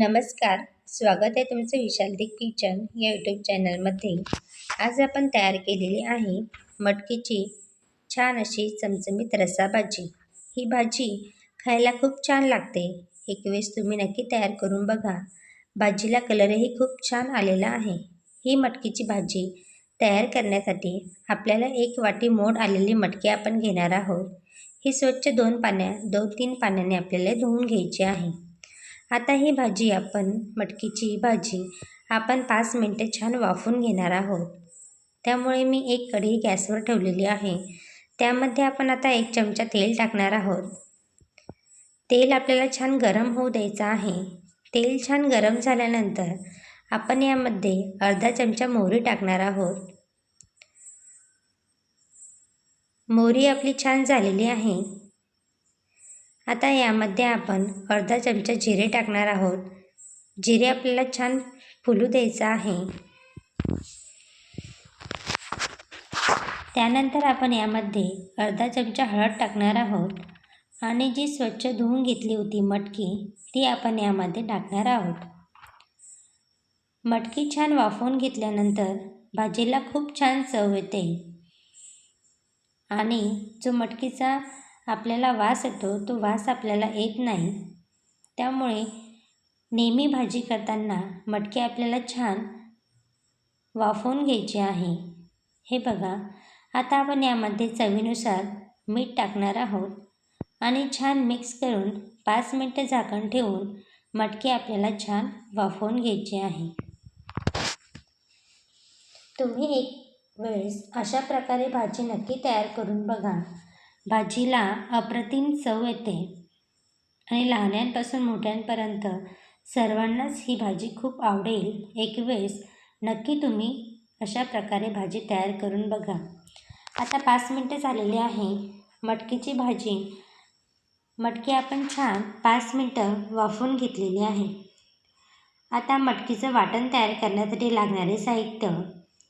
नमस्कार स्वागत आहे तुमचं विशालदिक किचन या यूट्यूब चॅनलमध्ये आज आपण तयार केलेली आहे मटकीची छान अशी चमचमीत रस्सा भाजी ही भाजी खायला खूप छान लागते. एक वेळेस तुम्ही नक्की तयार करून बघा. भाजीला कलरही खूप छान आलेला आहे. ही मटकीची भाजी तयार करण्यासाठी आपल्याला एक वाटी मोड आलेली मटकी आपण घेणार आहोत. ही स्वच्छ दोन पाण्या दोन तीन पाण्याने आपल्याला धुवून घ्यायची आहे. आता ही भाजी आपण मटकीची भाजी आपण पाच मिनटे छान वाफून घेणार आहोत. त्यामुळे मी एक कढई गॅसवर ठेवलेली आहे. त्यामध्ये आपण आता एक चमचा तेल टाकणार आहोत. तेल आपल्याला छान गरम होऊ द्यायचं आहे. तेल छान गरम झाल्यानंतर आपण यामध्ये अर्धा चमचा मोहरी टाकणार आहोत. मोहरी आपली छान झालेली आहे. आता यामध्ये आपण अर्धा चमचा जिरे टाकणार आहोत. जिरे आपल्याला छान फुलू द्यायचं आहे. त्यानंतर आपण यामध्ये अर्धा चमचा हळद टाकणार आहोत आणि जी स्वच्छ धुवून घेतली होती मटकी ती आपण यामध्ये टाकणार आहोत. मटकी छान वाफवून घेतल्यानंतर भाजीला खूप छान चव येते आणि जो मटकीचा आपल्याला वास येतो तो वास आपल्याला येत नाही. त्यामुळे नेहमी भाजी करताना मटके आपल्याला छान वाफवून घ्यायचे आहे. हे बघा आता आपण यामध्ये चवीनुसार मीठ टाकणार आहोत आणि छान मिक्स करून पाच मिनटं झाकण ठेवून मटके आपल्याला छान वाफवून घ्यायचे आहे. तुम्ही एक वेळेस अशा प्रकारे भाजी नक्की तयार करून बघा. भाजीला अप्रतिम चव येते. आणि लहान्यांपासून मोठ्यांपर्यंत सर्वांनाच ही भाजी खूप आवडेल. एक वेळेस नक्की तुम्ही अशा प्रकारे भाजी तयार करून बघा. आता पाच मिनटं झालेली आहे. मटकीची भाजी. मटकी आपण छान पाच मिनटं वाफवून घेतलेली आहे. आता मटकीचं वाटण तयार करण्यासाठी लागणारे साहित्य.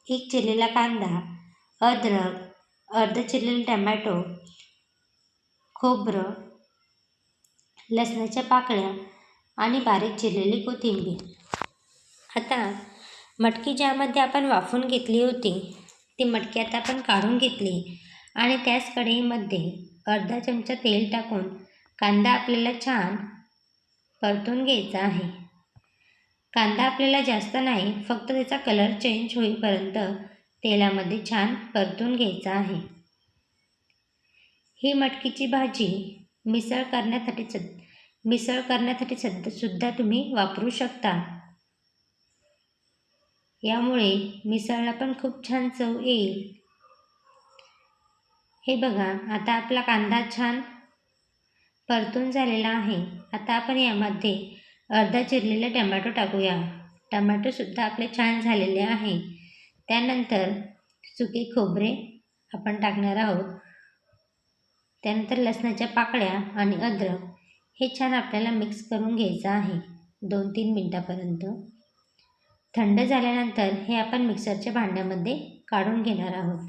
एक चिरलेला कांदा अद्रक अर्ध चिरलेले टमॅटो खोबरं लसणाच्या पाकळ्या आणि बारीक चिरलेली कोथिंबीर. आता मटकी ज्यामध्ये आपण वाफून घेतली होती ती मटकी आता आपण काढून घेतली आणि त्याच कढईमध्ये अर्धा चमचा तेल टाकून कांदा आपल्याला छान परतून घ्यायचा आहे. कांदा आपल्याला जास्त नाही फक्त त्याचा कलर चेंज होईपर्यंत तेलामध्ये छान परतून घ्यायचा आहे. ही मटकीची भाजी मिसळ करण्यासाठी सद मिसळ करण्यासाठी सद सुद्धा तुम्ही वापरू शकता. यामुळे मिसळला पण खूप छान चव येईल. हे बघा आता आपला कांदा छान परतून झालेला आहे. आता आपण यामध्ये अर्धा चिरलेला टमॅटो टाकूया. टमॅटोसुद्धा आपले छान झालेले आहे. त्यानंतर सुके खोबरे आपण टाकणार आहोत. त्यानंतर लसणाच्या पाकळ्या आणि अद्रक हे छान आपल्याला मिक्स करून घ्यायचं आहे. दोन तीन मिनटापर्यंत. थंड झाल्यानंतर हे आपण मिक्सरच्या भांड्यामध्ये काढून घेणार आहोत.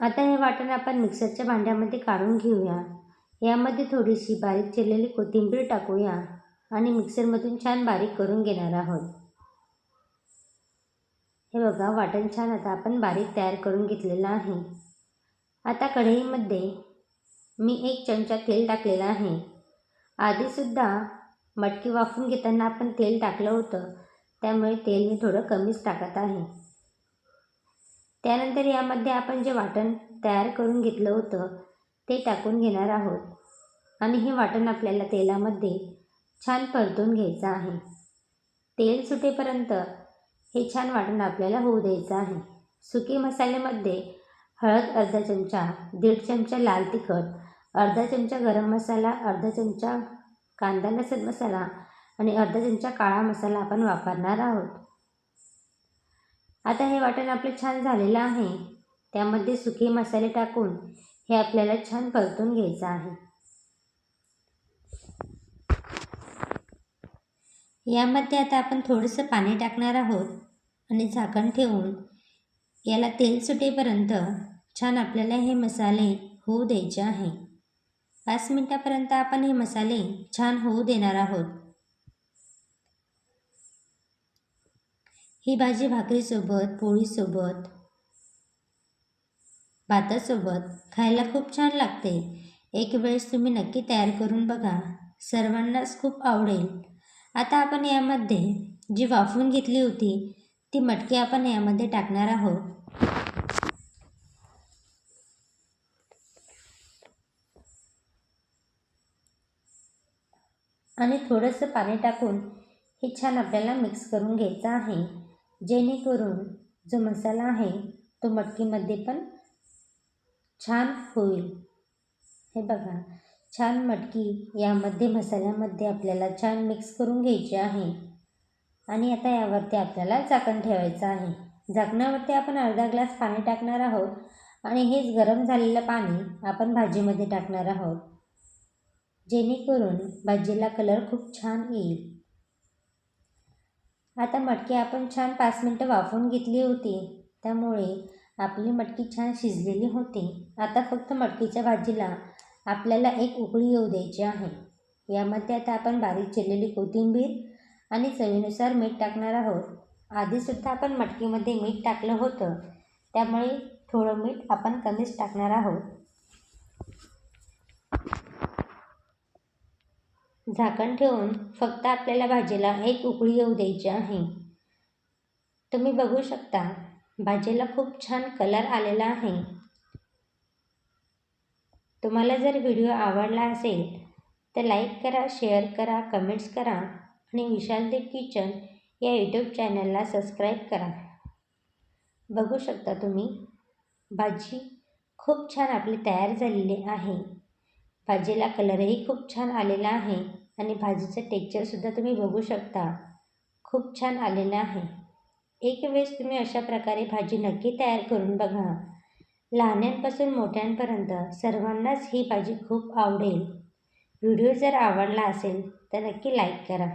आता हे वाटण आपण मिक्सरच्या भांड्यामध्ये काढून घेऊया. यामध्ये थोडीशी बारीक चिरलेली कोथिंबीर टाकूया. आणि मिक्सरमधून छान बारीक करून घेणार आहोत. हे बघा वाटण छान आता आपण बारीक तयार करून घेतलेलं आहे. आता कढईमध्ये मी एक चमचा तेल टाकलेला आहे. आधीसुद्धा मटकी वाफून घेताना आपण तेल टाकलं होतं त्यामुळे तेल मी थोडं कमीच टाकत आहे. त्यानंतर यामध्ये आपण जे वाटण तयार करून घेतलं होतं ते टाकून घेणार आहोत. आणि हे वाटण आपल्याला तेलामध्ये छान परतून घ्यायचं आहे. तेल सुटेपर्यंत हे छान वाटण आपल्याला होऊ द्यायचं आहे. सुकी मसाल्यामध्ये हळद अर्धा चमचा दीड चमचा लाल तिखट अर्धा चमचा गरम मसाला अर्धा चमचा कांदा लसण मसाला आणि अर्धा चमचा काळा मसाला आपण वापरणार आहोत. आता हे वाटण आपलं छान झालेलं आहे. त्यामध्ये सुके मसाले टाकून हे आपल्याला छान परतून घ्यायचं आहे. यामध्ये आता आपण थोडंसं पाणी टाकणार आहोत आणि झाकण ठेवून याला तेल सुटेपर्यंत छान आपल्याला हे मसाले होऊ द्यायचे आहे. पाच मिनटापर्यंत आपण हे मसाले छान होऊ देणार आहोत. ही भाजी भाकरीसोबत पोळीसोबत भातासोबत खायला खूप छान लागते. एक वेळेस तुम्ही नक्की तयार करून बघा. सर्वांनाच खूप आवडेल. आता आपण यामध्ये जी वाफवून घेतली होती ती मटकी आपण यामध्ये टाकणार आहोत. आणि थोडंसं पाणी टाकून हे छान आपल्याला मिक्स करून घ्यायचं आहे. जेणेकरून जो मसाला आहे तो मटकीमध्ये पण छान होईल. हे बघा छान मटकी यामध्ये मसाल्यामध्ये आपल्याला छान मिक्स करून घ्यायची आहे. आणि आता यावरती आपल्याला झाकण ठेवायचं आहे. झाकणावरती आपण अर्धा ग्लास पाणी टाकणार आहोत. आणि हेच गरम झालेलं पाणी आपण भाजीमध्ये टाकणार आहोत. जेणेकरून भाजीला कलर खूप छान येईल. आता मटकी आपण छान पाच मिनटं वाफवून घेतली होती. त्यामुळे आपली मटकी छान शिजलेली होती. आता फक्त मटकीच्या भाजीला आपल्याला एक उकळी येऊ द्यायची आहे. यामध्ये आता आपण बारीक चिरलेली कोथिंबीर आणि चवीनुसार मीठ टाकणार आहोत. आधीसुद्धा आपण मटकीमध्ये मीठ टाकलं होतं. त्यामुळे थोडं मीठ आपण कमीच टाकणार आहोत. झाकण ठेवून फक्त आपल्याला भाजीला एक उकळी येऊ द्यायची आहे. तुम्ही बघू शकता भाजीला खूप छान कलर आलेला आहे. तुम्हाला जर व्हिडिओ आवडला असेल तर लाईक करा शेअर करा कमेंट्स करा आणि विशाल दे किचन या यूट्यूब चॅनलला सबस्क्राईब करा. बघू शकता तुम्ही भाजी खूप छान आपली तयार झालेली आहे. भाजीला कलरही खूप छान आलेला आहे आणि भाजीचं टेक्चरसुद्धा तुम्ही बघू शकता. खूप छान आलेलं आहे. एक वेळेस तुम्ही अशा प्रकारे भाजी नक्की तयार करून बघा. लहान्यांपासून मोठ्यांपर्यंत सर्वांनाच ही भाजी खूप आवडेल. व्हिडिओ जर आवडला असेल तर नक्की लाईक करा.